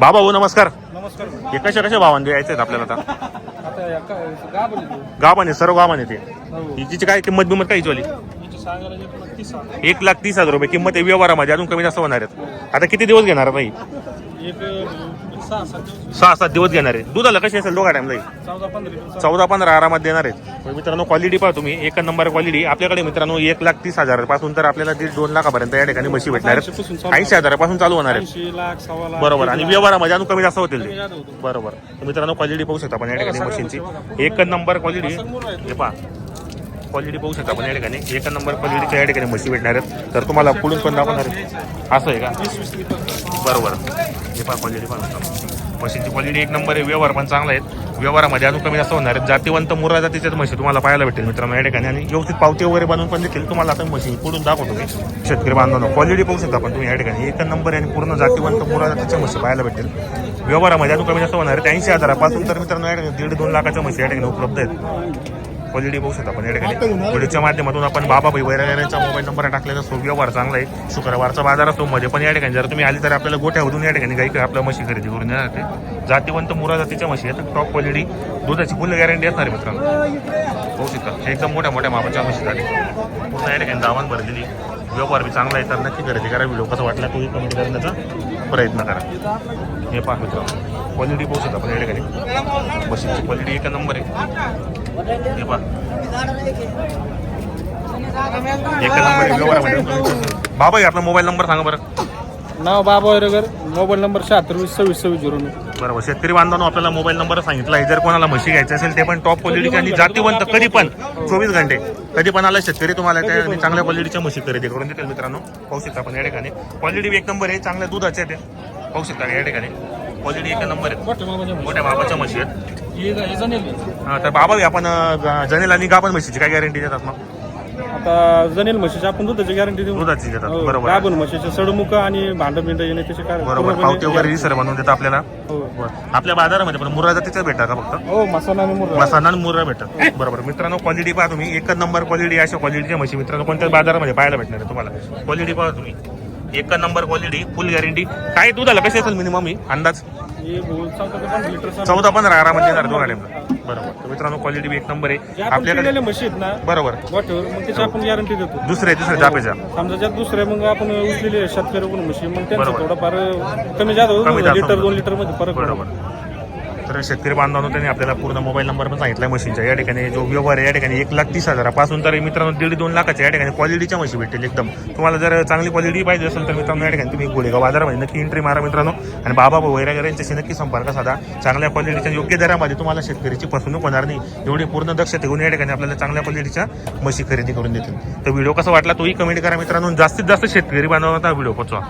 बाबा हो नमस्कार. नमस्कार हे कशा कशा भावांनी द्यायचे आहेत आपल्याला आता? आता या का- तो. गावान सर्व गावान ते. हो. हिची काय किंमत बिंमत काय हिची हिची सांगायला जे पण तीस आहे. एक लाख तीस हजार रुपये किंमत आहे व्यवहारामध्ये अजून कमी जास्त होणार आहेत. आता किती दिवस घेणार एक अं, सहा सात दिवस. घेणार आहे. दुधाला कशी असेल दोघा टाइमला चौदा पंधरा आरामात देणार आहेत. तर मित्रांनो क्वालिटी पहा तुम्ही. एक नंबर क्वालिटी आपल्याकडे मित्रांनो एक लाख तीस हजारापासून तर आपल्याला दीड दोन लाखापर्यंत या ठिकाणी म्हशी भेटणार आहेत. ऐंशी हजारापासून चालू होणार आहेत. लाख बरोबर. आणि व्यवहारामध्ये अजून कमी जास्त होतील. बरोबर. तर मित्रांनो क्वालिटी पाहू शकता आपण या ठिकाणी मशीनची एक नंबर क्वालिटी हे पहा. क्वालिटी पाहू शकता आपण या ठिकाणी. एक नंबर क्वालिटीच्या या ठिकाणी म्हशी भेटणार आहेत. तर तुम्हाला पुढून पण दाखवणार आहे. असं आहे का? बरोबर. हे पहा क्वालिटी पण मशीनची क्वालिटी एक नंबर आहे. व्यवहार पण चांगला आहे व्यवहारामध्ये अजून कमी जास्त होणार आहेत. जातीवंत मुरा जातीच्याच म्हशी तुम्हाला पाहायला भेटेल मित्रांनो या ठिकाणी. आणि व्यवस्थित पावती वगैरे बनवून पण देतील. तुम्हाला आता मशीन पुढून दाखवतो मी. शेतकरी बांधवांना क्वालिटी पाहू शकता पण तुम्ही या ठिकाणी. एक नंबर आहे आणि पूर्ण जातीवंत मुरा जातीच्या म्हशी पाहायला भेटेल व्यवहारामध्ये अजून कमी जास्त होणार आहे. ऐंशी हजारापासून तर मित्रांनो या ठिकाणी दीड दोन लाखाच्या म्हशी या ठिकाणी उपलब्ध आहेत. क्वालिटी पाहू शकता आपण या ठिकाणी व्हिडिओच्या माध्यमातून आपण बाबाभाई वैरागऱ्यांचा मोबाईल नंबर टाकलेला असतो. व्यवहार चांगला आहे. शुक्रवारचा बाजार असतो मध्ये पण या ठिकाणी जर तुम्ही आली तर आपल्याला गोठ्यावरून या ठिकाणी काही आपल्या म्हशी खरेदी करून येणार ते जातीवंत मुरा जातीच्या म्हशी आहेत. टॉप क्वालिटी दुधाची फुल गॅरंटी असणार आहे मित्रांनो. पाहू शकता. हे एकदम मोठ्या मोठ्या मापाच्या म्हशी झाली पूर्ण या ठिकाणी दावण भरलेली. व्यवहार बी चांगला आहे तर नक्की खरेदी करा. व्हिडिओ कसा वाटला तोही कमेंट करण्याचा प्रयत्न करा. हे पहा मित्रांनो. क्वालिटी पाहू शकता आपण या ठिकाणी म्हशीची क्वालिटी एका नंबर आहे. हे पहा. एका नंबर आहे. बाबा हे आपला मोबाईल नंबर सांगा बरं. नाव बाबा वैरगर. मोबाईल नंबर शहात्तर वीस सव्वीस सव्वीस झिरो नऊ. बरोबर शेतकरी बांधवांनो आपल्याला मोबाईल नंबर सांगितला आहे. जर कोणाला म्हशी घ्यायची असेल ते पण टॉप क्वालिटीचे आणि जातीवंत कधी पण चोवीस घंटे. कधी पण आला शेतकरी तुम्हाला त्या आणि चांगल्या क्वालिटीच्या म्हशी खरेदी करून देतील मित्रांनो. पाहू शकता आपण या ठिकाणी. क्वालिटी एक नंबर आहे. चांगल्या दुधाचे आहे ते पाहू शकता या ठिकाणी. क्वालिटी एक नंबर आहे मोठ्या बाबाच्या म्हशी. आहेत. हे हे हा, तर बाबा हे आपण जनेल आणि गाभण म्हशीची काय गॅरंटी देतात मग? आता जनेल म्हशीची आपण दुधाची गॅरंटी देऊ. दुधाची देतात. हो, बरोबर. गाभण म्हशीचे सडमुख आणि भांड बिंड येणे त्याचे काय बरोबर. पूर्णपणे पावती वगैरे रिसर बनवून देतात आपल्याला. हो. बरं. आपल्या बाजारामध्ये पण मुर्रा जातीचं भेटतात का फक्त? हो मसाला आणि मुर्रा. मसाला आणि मुर्रा भेटतात. बरोबर. मित्रांनो क्वालिटी पहा तुम्ही. एकच नंबर क्वालिटी अशा क्वालिटीच्या म्हशी. मित्रांनो कोणत्याच बाजारामध्ये पाहायला भेटणार आहे तुम्हाला? क्वालिटी पहा तुम्ही. एक नंबर क्वालिटी फुल गॅरंटी काय दुधाला कशी असेल मिनिमम अंदाज? हे बोल चौदा ते पंधरा आरामात देणार दोन टाइमला बरोबर. तर मित्रांनो क्वालिटी एक नंबर आहे. आपल्याकडे आहेत ना बरोबर. मग त्याची आपण गॅरंटी देतो. दुसरे दुसरे जापेच्या समजा ज्यात दुसरे मग आपण उचलेले शेतकरी म्हशी मग त्यांचं. थोडंफार कमी जास्त जास्त लिटर. दोन लिटरमध्ये फरक बरोबर. तर शेतकरी बांधवांनो त्यांनी आपल्याला पूर्ण मोबाईल नंबर पण सांगितला मशीनच्या या ठिकाणी जो व्यवहार आहे या ठिकाणी एक लाख तीस हजारापासून तर मित्रांनो दीड दोन लाखाच्या या ठिकाणी क्वालिटीच्या म्हशी भेटेल एकदम. तुम्हाला जर चांगली क्वालिटी पाहिजे असेल तर मित्रांनो या ठिकाणी तुम्ही गोळेगाव बाजारामध्ये नक्की एंट्री मारा मित्रांनो. आणि बाबा वैरागर यांच्याशी नक्की संपर्क साधा. चांगल्या क्वालिटीच्या योग्य दरामध्ये तुम्हाला शेतकरीची फसवणूक होणार नाही. एवढी पूर्ण दक्षता घेऊन या ठिकाणी आपल्याला चांगल्या क्वालिटीच्या म्हशी खरेदी करून देतील. तर व्हिडिओ कसा वाटला तोही कमेंट करा मित्रांनो. जास्तीत जास्त शेतकरी बांधवांना व्हिडिओ पोचवा